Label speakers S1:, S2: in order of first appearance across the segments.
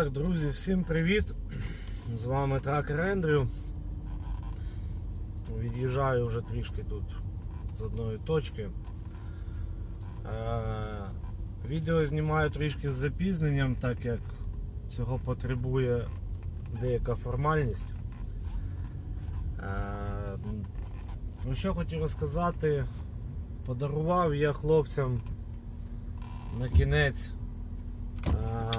S1: Так, друзі, всім привіт! З вами тракер Ендрю. Від'їжджаю вже трішки тут з одної точки. Е, Відео знімаю трішки з запізненням, так як цього потребує деяка формальність. Е, Ну що хотів розказати, подарував я хлопцям на кінець. е,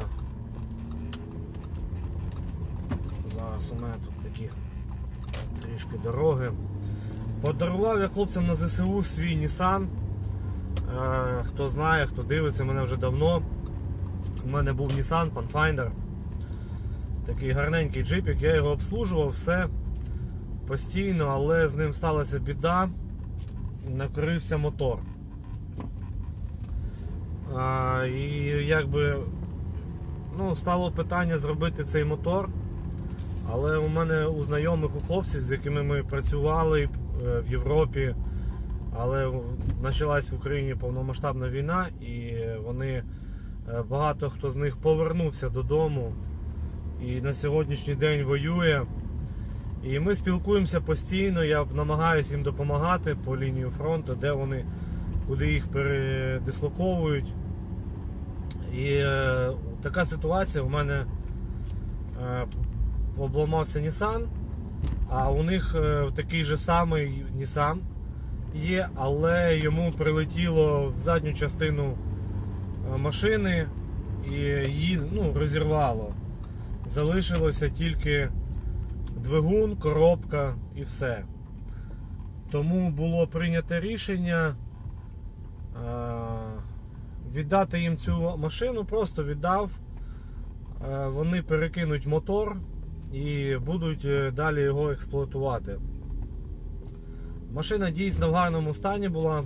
S1: Зараз у мене тут такі трішки дороги. Подарував я хлопцям на ЗСУ свій Nissan. Е, Хто знає, хто дивиться мене вже давно. У мене був Nissan Pathfinder. Такий гарненький джипік, я його обслужував, все постійно, але з ним сталася біда. Накрився мотор. А, і якби ну, стало питання зробити цей мотор. Але у мене у знайомих у хлопців, з якими ми працювали е, в Європі, але почалась в Україні повномасштабна війна, і вони е, багато хто з них повернувся додому і на сьогоднішній день воює. І ми спілкуємося постійно. Я намагаюся їм допомагати по лінії фронту, де вони, куди їх передислоковують. І е, така ситуація у мене обламався Nissan, а у них е, такий же самий Nissan є, але йому прилетіло в задню частину е, машини і її ну, розірвало. Залишилося тільки двигун, коробка і все. Тому було прийнято рішення е, віддати їм цю машину, просто віддав. Вони перекинуть мотор і будуть е, далі його експлуатувати. Машина дійсно в гарному стані була.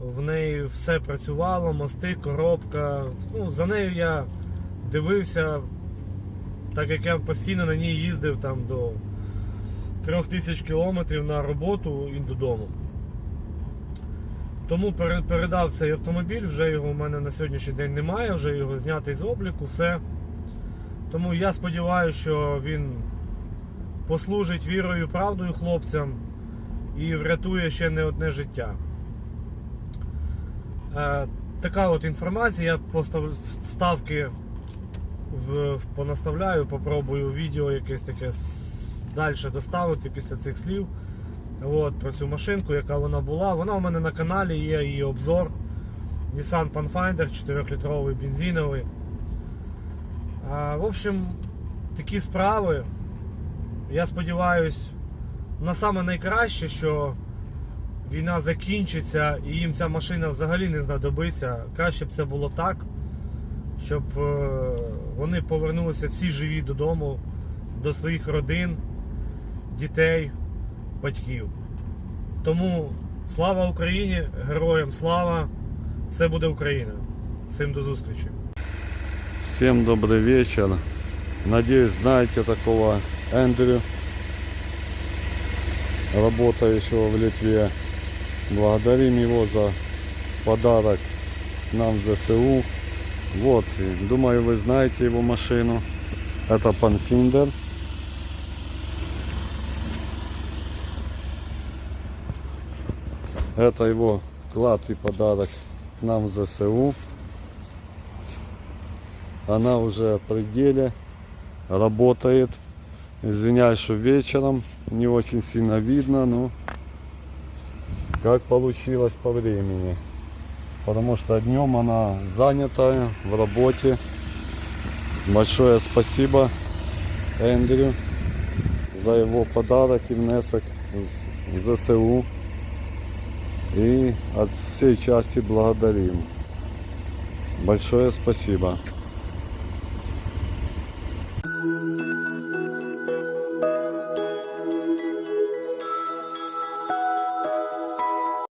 S1: В неї все працювало, мости, коробка. Ну, за нею я дивився, так як я постійно на ній їздив там до 3000 кілометрів на роботу і додому. Тому передав цей автомобіль, вже його у мене на сьогоднішній день немає, вже його знятий з обліку, все. Тому я сподіваюся, що він послужить вірою і правдою хлопцям і врятує ще не одне життя. Е, така от інформація. Я постав ставки в, понаставляю, попробую відео якесь таке далі доставити після цих слів. От, про цю машинку, яка вона була. Вона у мене на каналі є її обзор. Nissan Pathfinder 4-літровий бензиновий. А, в общем, такі справи. Я сподіваюся, на саме найкраще, що війна закінчиться і їм ця машина взагалі не знадобиться. Краще б це було так, щоб е, вони повернулися всі живі додому, до своїх родин, дітей, батьків. Тому слава Україні, героям слава! Все буде Україна. Всім до зустрічі.
S2: Всем добрый вечер. Надеюсь, знаете такого Эндрю, работающего в Литве. Благодарим его за подарок нам в ЗСУ. Вот, думаю, вы знаете его машину. Это Панфиндер. Это его вклад и подарок к нам в ЗСУ. Она уже в пределе, работает. Извиняюсь, что вечером не очень сильно видно, но как получилось по времени. Потому что днем она занятая в работе. Большое спасибо Эндрю за его подарок и внесок в ЗСУ. И от всей части благодарим. Большое спасибо.